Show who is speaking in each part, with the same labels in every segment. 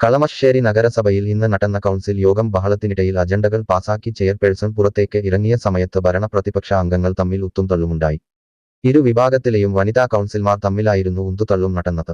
Speaker 1: കളമശ്ശേരി നഗരസഭയിൽ ഇന്ന് നടന്ന കൗൺസിൽ യോഗം ബഹളത്തിനിടയിൽ അജണ്ടകൾ പാസാക്കി ചെയർപേഴ്സൺ പുറത്തേക്ക് ഇറങ്ങിയ സമയത്ത് ഭരണപ്രതിപക്ഷ അംഗങ്ങൾ തമ്മിൽ ഉത്തും തള്ളുമുണ്ടായി. ഇരു വിഭാഗത്തിലെയും വനിതാ കൗൺസിൽമാർ തമ്മിലായിരുന്നു ഉന്തുതള്ളും നടന്നത്.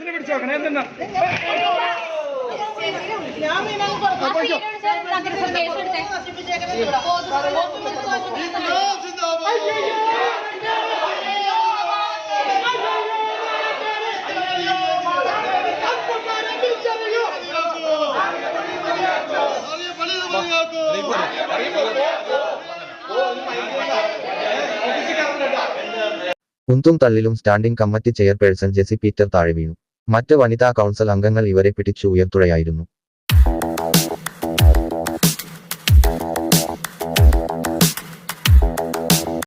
Speaker 2: ചെയർപേഴ്സിനെ പിടിച്ചു നോക്കണം എന്തെന്നാ?
Speaker 1: കുന്തും തള്ളിലും standing committee chairperson Jessy Peter താഴെ വീണു. മറ്റ് വനിതാ കൗൺസിൽ അംഗങ്ങൾ ഇവരെ പിടിച്ചു ഉയർത്തുകയായിരുന്നു.